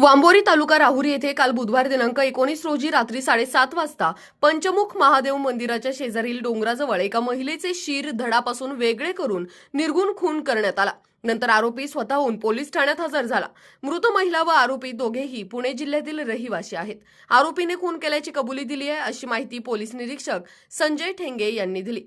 वांबोरी तालुका राहुरी येथे काल बुधवार दिनांक एकोणीस रोजी रात्री साडेसात वाजता पंचमुख महादेव मंदिराच्या शेजारील डोंगराजवळ एका महिलेचे शिर धडापासून वेगळे करून निर्गुण खून करण्यात आला. नंतर आरोपी स्वतःहून पोलीस ठाण्यात हजर झाला. मृत महिला व आरोपी दोघेही पुणे जिल्ह्यातील रहिवासी आहेत. आरोपीने खून केल्याची कबुली दिली आहे अशी माहिती पोलीस निरीक्षक संजय ठेंगे यांनी दिली.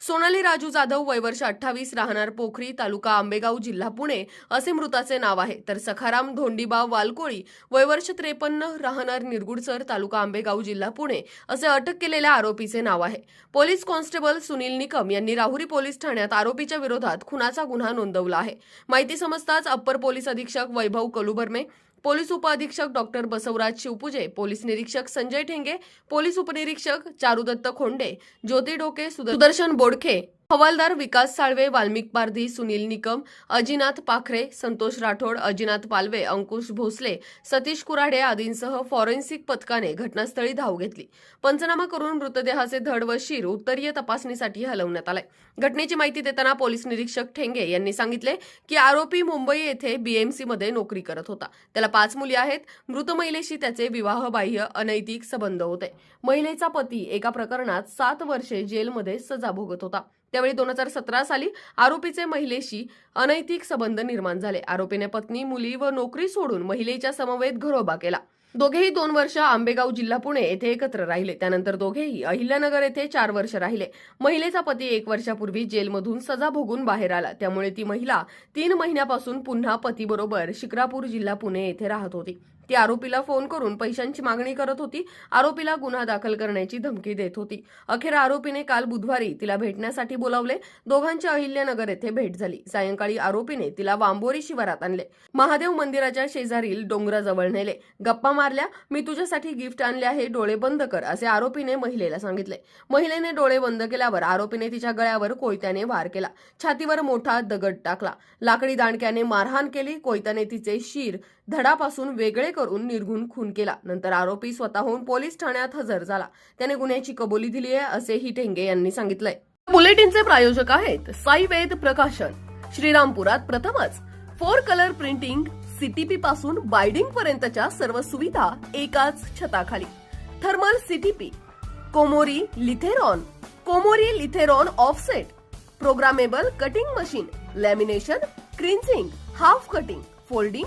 सोनाली राजू जाधव वय वर्ष अठ्ठावीस राहणार पोखरी तालुका आंबेगाव जिल्हा पुणे असे मृताचे नाव आहे. तर सखाराम धोंडीबा वालकोळी वय वर्ष त्रेपन्न राहणार निरगुडसर तालुका आंबेगाव जिल्हा पुणे असे अटक केलेल्या आरोपीचे नाव आहे. पोलीस कॉन्स्टेबल सुनील निकम यांनी राहुरी पोलीस ठाण्यात आरोपीच्या विरोधात खुनाचा गुन्हा नोंदवला आहे. माहिती समजताच अप्पर पोलीस अधीक्षक वैभव कलुबर्मे पोलीस उपअधीक्षक डॉक्टर बसवराज शिवपुजे पोलीस निरीक्षक संजय ठेंगे पोलीस उपनिरीक्षक चारुदत्त खोंडे ज्योती डोके सुदर्शन बोडखे हवालदार विकास साळवे वाल्मिक पारधी सुनील निकम अजिनाथ पाखरे संतोष राठोड अजिनाथ पालवे अंकुश भोसले सतीश कुराडे आदींसह फॉरेन्सिक पथकाने घटनास्थळी धाव घेतली. पंचनामा करून मृतदेहाचे धड व शिर उत्तरीय तपासणीसाठी हलवण्यात आलाय. घटनेची माहिती देताना पोलीस निरीक्षक ठेंगे यांनी सांगितले की आरोपी मुंबई येथे बीएमसी मध्ये नोकरी करत होता. त्याला पाच मुली आहेत. मृत महिलेशी त्याचे विवाहबाह्य अनैतिक संबंध होते. महिलेचा पती एका प्रकरणात सात वर्षे जेलमध्ये सजा भोगत होता. त्यावेळी दोन हजार सतरा साली आरोपीचे महिलेशी अनैतिक संबंध निर्माण झाले. आरोपीने पत्नी मुली व नोकरी सोडून महिलेच्या समवेत घरोबा केला. दोघेही दोन वर्ष आंबेगाव जिल्हा पुणे येथे एकत्र राहिले. त्यानंतर दोघेही अहिल्यानगर येथे चार वर्ष राहिले. महिलेचा पती एक वर्षापूर्वी जेलमधून सजा भोगून बाहेर आला. त्यामुळे ती महिला तीन महिन्यापासून पुन्हा पतीबरोबर शिक्रापूर जिल्हा पुणे येथे राहत होती. ती आरोपीला फोन करून पैशांची मागणी करत होती. आरोपीला गुन्हा दाखल करण्याची धमकी देत होती. अखेर आरोपीने काल बुधवारी तिला भेटण्यासाठी बोलावले. दोघांची अहिल्यानगर येथे भेट झाली. सायंकाळी आरोपीने तिला वांबोरी शिवारात आणले. महादेव मंदिराच्या शेजारील डोंगराजवळ नेले. गप्पा मारल्या मी तुझ्यासाठी गिफ्ट आणले आहे डोळे बंद कर असे आरोपीने महिलेला सांगितले. महिलेने डोळे बंद केल्यावर आरोपीने तिच्या गळ्यावर कोयत्याने वार केला. छातीवर मोठा दगड टाकला. लाकडी दांडक्याने मारहाण केली. कोयत्याने तिचे शिर धडापासून वेगळे करून निर्घुण खून केला. नंतर आरोपी स्वतःहून पोलीस ठाण्यात हजर झाला. त्याने गुन्ह्याची कबुली दिली आहे असेही ठेंगे यांनी सांगितलंय. बुलेटिनचे प्रायोजक आहेत साई वेद प्रकाशन. श्रीरामपुरात प्रथमच फोर कलर प्रिंटिंग सीटीपी पासून बायडिंग पर्यंतच्या सर्व सुविधा एकाच छताखाली. Thermal CTP Komori Lithrone Komori Lithrone offset programmable cutting machine lamination creasing half cutting folding